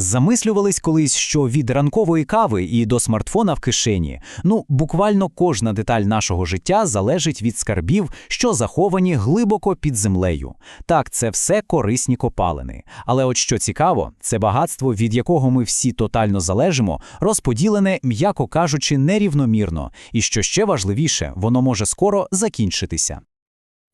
Замислювались колись, що від ранкової кави і до смартфона в кишені, ну буквально кожна деталь нашого життя залежить від скарбів, що заховані глибоко під землею. Так, це все корисні копалини. Але от що цікаво, це багатство, від якого ми всі тотально залежимо, розподілене, м'яко кажучи, нерівномірно. І що ще важливіше, воно може скоро закінчитися.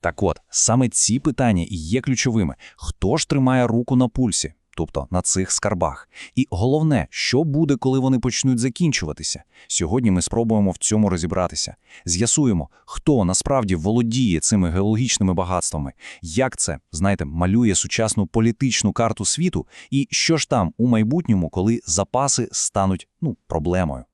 Так от, саме ці питання і є ключовими. Хто ж тримає руку на пульсі, тобто на цих скарбах? І головне, що буде, коли вони почнуть закінчуватися? Сьогодні ми спробуємо в цьому розібратися. З'ясуємо, хто насправді володіє цими геологічними багатствами, як це, знаєте, малює сучасну політичну карту світу, і що ж там у майбутньому, коли запаси стануть ну, проблемою.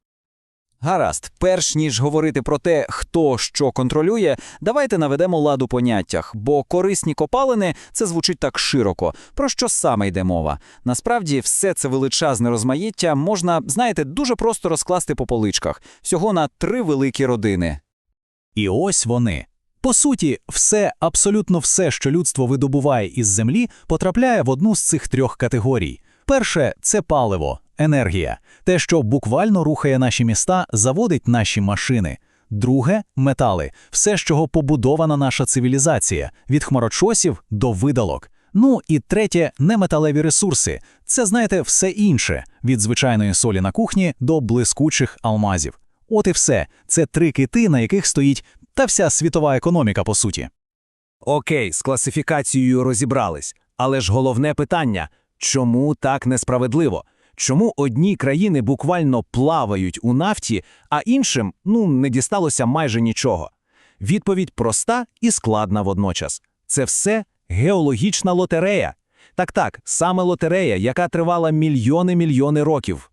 Гаразд, перш ніж говорити про те, хто що контролює, давайте наведемо лад у поняттях, бо корисні копалини це звучить так широко. Про що саме йде мова? Насправді, все це величезне розмаїття можна, знаєте, дуже просто розкласти по поличках, всього на три великі родини. І ось вони. По суті, все, абсолютно все, що людство видобуває із землі, потрапляє в одну з цих трьох категорій. Перше це паливо, енергія, те, що буквально рухає наші міста, заводить наші машини. Друге метали, все, з чого побудована наша цивілізація, від хмарочосів до видалок. Ну і третє неметалеві ресурси. Це, знаєте, все інше, від звичайної солі на кухні до блискучих алмазів. От і все. Це три кити, на яких стоїть та вся світова економіка, по суті. Окей, з класифікацією розібрались. Але ж головне питання чому так несправедливо? Чому одні країни буквально плавають у нафті, а іншим ну не дісталося майже нічого? Відповідь проста і складна водночас. Це все геологічна лотерея. Так так, саме лотерея, яка тривала мільйони мільйони років.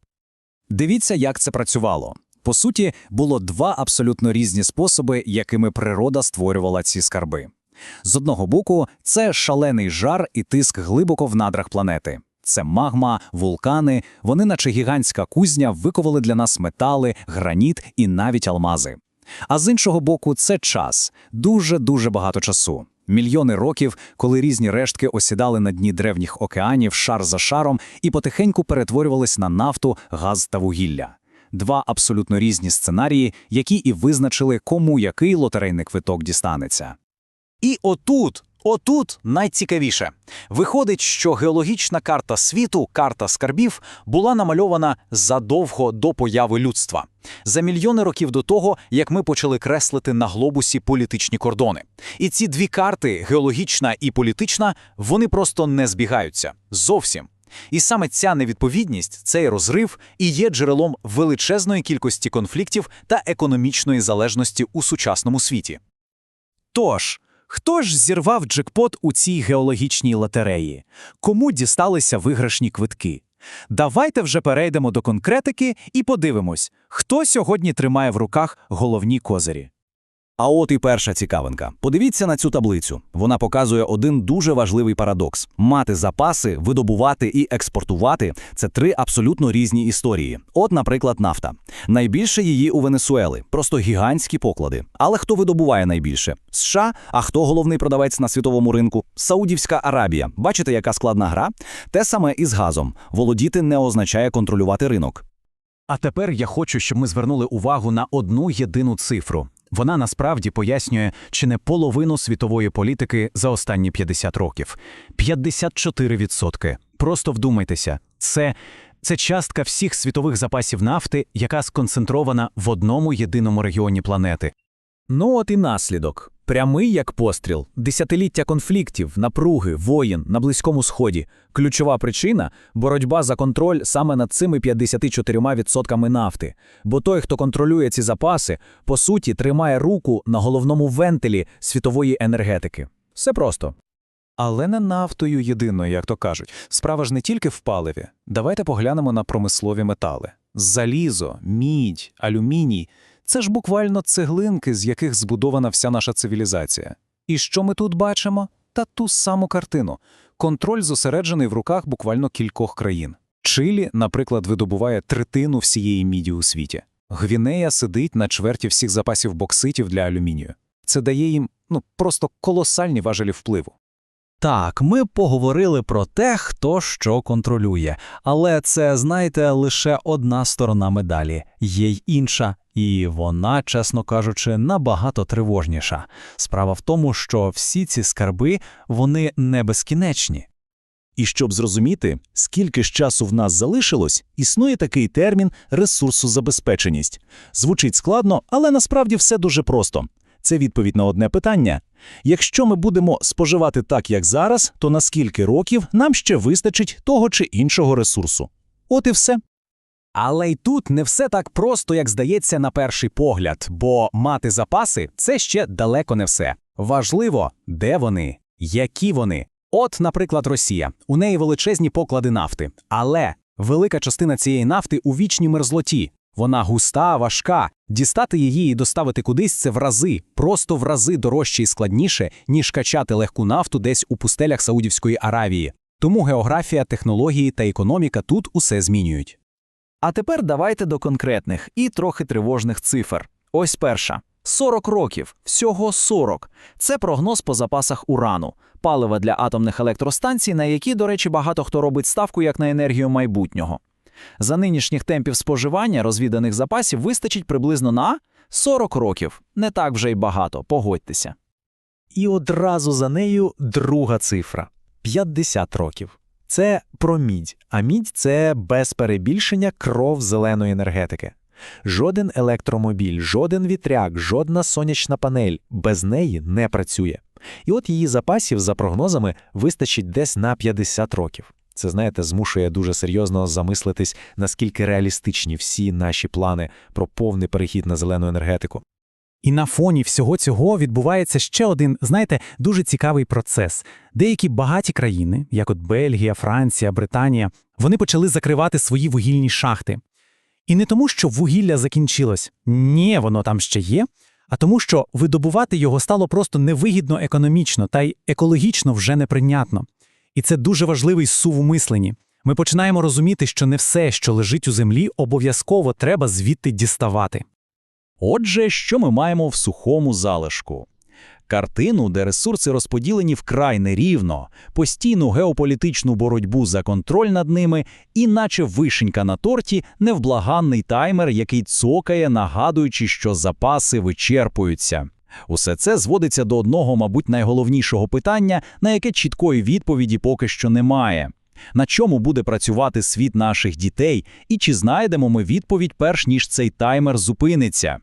Дивіться, як це працювало. По суті, було два абсолютно різні способи, якими природа створювала ці скарби. З одного боку, це шалений жар і тиск глибоко в надрах планети. Це магма, вулкани, вони, наче гігантська кузня, виковали для нас метали, граніт і навіть алмази. А з іншого боку, це час, дуже-дуже багато часу. Мільйони років, коли різні рештки осідали на дні древніх океанів шар за шаром і потихеньку перетворювались на нафту, газ та вугілля. Два абсолютно різні сценарії, які і визначили, кому який лотерейний квиток дістанеться. І отут, отут найцікавіше. Виходить, що геологічна карта світу, карта скарбів, була намальована задовго до появи людства, за мільйони років до того, як ми почали креслити на глобусі політичні кордони. І ці дві карти, геологічна і політична, вони просто не збігаються зовсім. І саме ця невідповідність, цей розрив і є джерелом величезної кількості конфліктів та економічної залежності у сучасному світі. Тож, хто ж зірвав джекпот у цій геологічній лотереї? Кому дісталися виграшні квитки? Давайте вже перейдемо до конкретики і подивимось, хто сьогодні тримає в руках головні козирі. А от і перша цікавинка. Подивіться на цю таблицю. Вона показує один дуже важливий парадокс: мати запаси, видобувати і експортувати це три абсолютно різні історії. От, наприклад, нафта. Найбільше її у Венесуели, просто гігантські поклади. Але хто видобуває найбільше? США. А хто головний продавець на світовому ринку? Саудівська Арабія. Бачите, яка складна гра? Те саме і з газом. Володіти не означає контролювати ринок. А тепер я хочу, щоб ми звернули увагу на одну єдину цифру. Вона насправді пояснює чи не половину світової політики за останні 50 років. 54%. Просто вдумайтеся, це, це частка всіх світових запасів нафти, яка сконцентрована в одному єдиному регіоні планети. Ну от і наслідок. Прямий як постріл, десятиліття конфліктів, напруги, воєн на Близькому Сході. Ключова причина боротьба за контроль саме над цими 54% нафти. Бо той, хто контролює ці запаси, по суті, тримає руку на головному вентилі світової енергетики. Все просто. Але не нафтою єдиною, як то кажуть. Справа ж не тільки в паливі. Давайте поглянемо на промислові метали: залізо, мідь, алюміній. Це ж буквально цеглинки, з яких збудована вся наша цивілізація. І що ми тут бачимо? Та ту саму картину. Контроль зосереджений в руках буквально кількох країн. Чилі, наприклад, видобуває третину всієї міді у світі. Гвінея сидить на чверті всіх запасів бокситів для алюмінію. Це дає їм ну просто колосальні важелі впливу. Так, ми поговорили про те, хто що контролює, але це, знаєте, лише одна сторона медалі, є й інша, і вона, чесно кажучи, набагато тривожніша. Справа в тому, що всі ці скарби, вони не безкінечні. І щоб зрозуміти, скільки ж часу в нас залишилось, існує такий термін ресурсозабезпеченість. Звучить складно, але насправді все дуже просто. Це відповідь на одне питання. Якщо ми будемо споживати так, як зараз, то на скільки років нам ще вистачить того чи іншого ресурсу? От і все. Але й тут не все так просто, як здається на перший погляд, бо мати запаси це ще далеко не все. Важливо, де вони, які вони. От, наприклад, Росія. У неї величезні поклади нафти, але велика частина цієї нафти у вічній мерзлоті. Вона густа, важка. Дістати її і доставити кудись це в рази, просто в рази дорожче і складніше, ніж качати легку нафту десь у пустелях Саудівської Аравії. Тому географія, технології та економіка тут усе змінюють. А тепер давайте до конкретних і трохи тривожних цифр. Ось перша. 40 років, всього 40. Це прогноз по запасах урану, палива для атомних електростанцій, на які, до речі, багато хто робить ставку як на енергію майбутнього. За нинішніх темпів споживання розвіданих запасів вистачить приблизно на 40 років. Не так вже й багато, погодьтеся. І одразу за нею друга цифра 50 років. Це про мідь, а мідь це без перебільшення кров зеленої енергетики. Жоден електромобіль, жоден вітряк, жодна сонячна панель без неї не працює. І от її запасів, за прогнозами, вистачить десь на 50 років. Це, знаєте, змушує дуже серйозно замислитись, наскільки реалістичні всі наші плани про повний перехід на зелену енергетику. І на фоні всього цього відбувається ще один, знаєте, дуже цікавий процес. Деякі багаті країни, як от Бельгія, Франція, Британія, вони почали закривати свої вугільні шахти. І не тому, що вугілля закінчилось, ні, воно там ще є, а тому, що видобувати його стало просто невигідно економічно та й екологічно вже неприйнятно. І це дуже важливий сув у мисленні. Ми починаємо розуміти, що не все, що лежить у землі, обов'язково треба звідти діставати. Отже, що ми маємо в сухому залишку? Картину, де ресурси розподілені вкрай нерівно, постійну геополітичну боротьбу за контроль над ними, і наче вишенька на торті, невблаганний таймер, який цокає, нагадуючи, що запаси вичерпуються. Усе це зводиться до одного, мабуть, найголовнішого питання, на яке чіткої відповіді поки що немає. На чому буде працювати світ наших дітей, і чи знайдемо ми відповідь перш ніж цей таймер зупиниться?